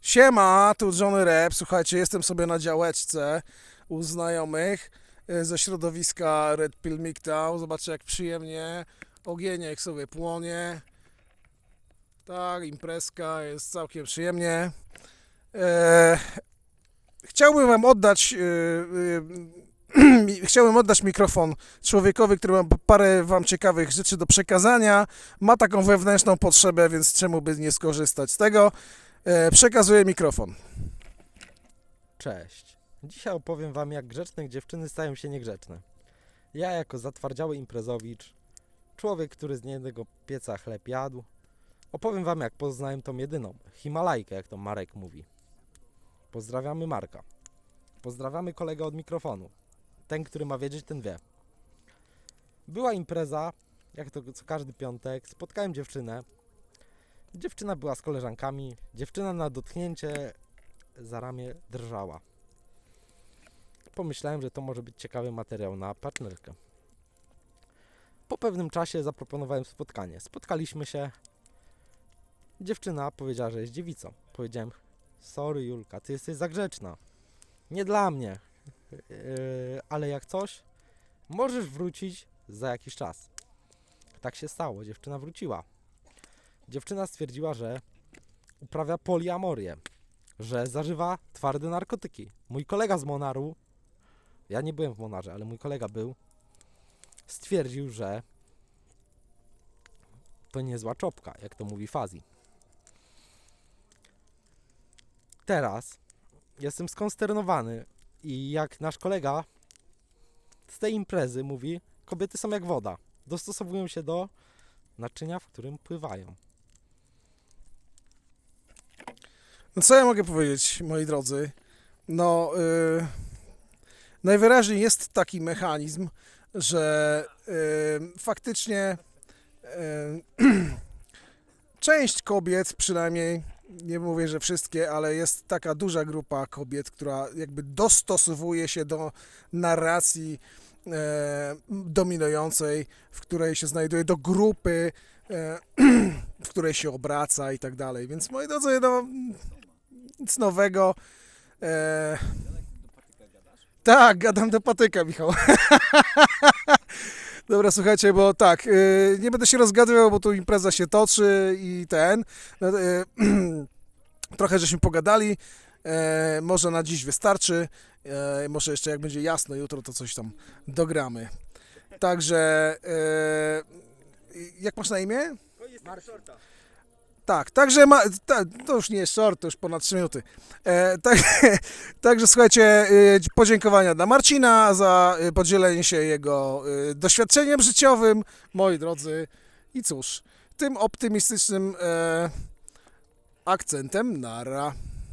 Siema, tu Johnny Rep. Słuchajcie, jestem sobie na działeczce u znajomych e, ze środowiska Red Pill MGTOW. Zobaczcie, jak przyjemnie ogieniek sobie płonie. Tak, imprezka jest całkiem przyjemnie. E, chciałbym wam oddać e, mi- chciałbym oddać mikrofon człowiekowi, który ma parę wam ciekawych rzeczy do przekazania. Ma taką wewnętrzną potrzebę, więc czemu by nie skorzystać z tego? E, przekazuję mikrofon. Cześć. Dzisiaj opowiem wam, jak grzeczne dziewczyny stają się niegrzeczne. Ja, jako zatwardziały imprezowicz, człowiek, który z niejednego pieca chleb jadł, opowiem wam, jak poznałem tą jedyną, Himalajkę, jak to Marek mówi. Pozdrawiamy Marka. Pozdrawiamy kolegę od mikrofonu. Ten, który ma wiedzieć, ten wie. Była impreza, jak to co każdy piątek, spotkałem dziewczynę. Dziewczyna była z koleżankami. Dziewczyna na dotknięcie za ramię drżała. Pomyślałem, że to może być ciekawy materiał na partnerkę. Po pewnym czasie zaproponowałem spotkanie. Spotkaliśmy się. Dziewczyna powiedziała, że jest dziewicą. Powiedziałem, sorry Julka, ty jesteś za grzeczna. Nie dla mnie. Yy, ale jak coś, możesz wrócić za jakiś czas. Tak się stało, dziewczyna wróciła. Dziewczyna stwierdziła, że uprawia poliamorię że zażywa twarde narkotyki. Mój kolega z Monaru, ja nie byłem w Monarze, ale mój kolega był, stwierdził, że to niezła czopka, jak to mówi Fazi. Teraz jestem skonsternowany i jak nasz kolega z tej imprezy mówi, kobiety są jak woda. Dostosowują się do naczynia, w którym pływają. No co ja mogę powiedzieć, moi drodzy? No, y, najwyraźniej jest taki mechanizm, że y, faktycznie y, część kobiet, przynajmniej, nie mówię, że wszystkie, ale jest taka duża grupa kobiet, która jakby dostosowuje się do narracji e, dominującej, w której się znajduje, do grupy, e, w której się obraca i tak dalej. Więc moi drodzy, no, nic nowego. E... Tak, gadam do patyka, Michał. Dobra, słuchajcie, bo tak, y, nie będę się rozgadywał, bo tu impreza się toczy i ten. No, y, trochę żeśmy pogadali. E, może na dziś wystarczy. E, może jeszcze jak będzie jasno jutro, to coś tam dogramy. Także, e, jak masz na imię? Tak, także ma, ta, to już nie jest short, to już ponad 3 minuty. E, tak, także słuchajcie, e, podziękowania dla Marcina za e, podzielenie się jego e, doświadczeniem życiowym, moi drodzy. I cóż, tym optymistycznym e, akcentem nara.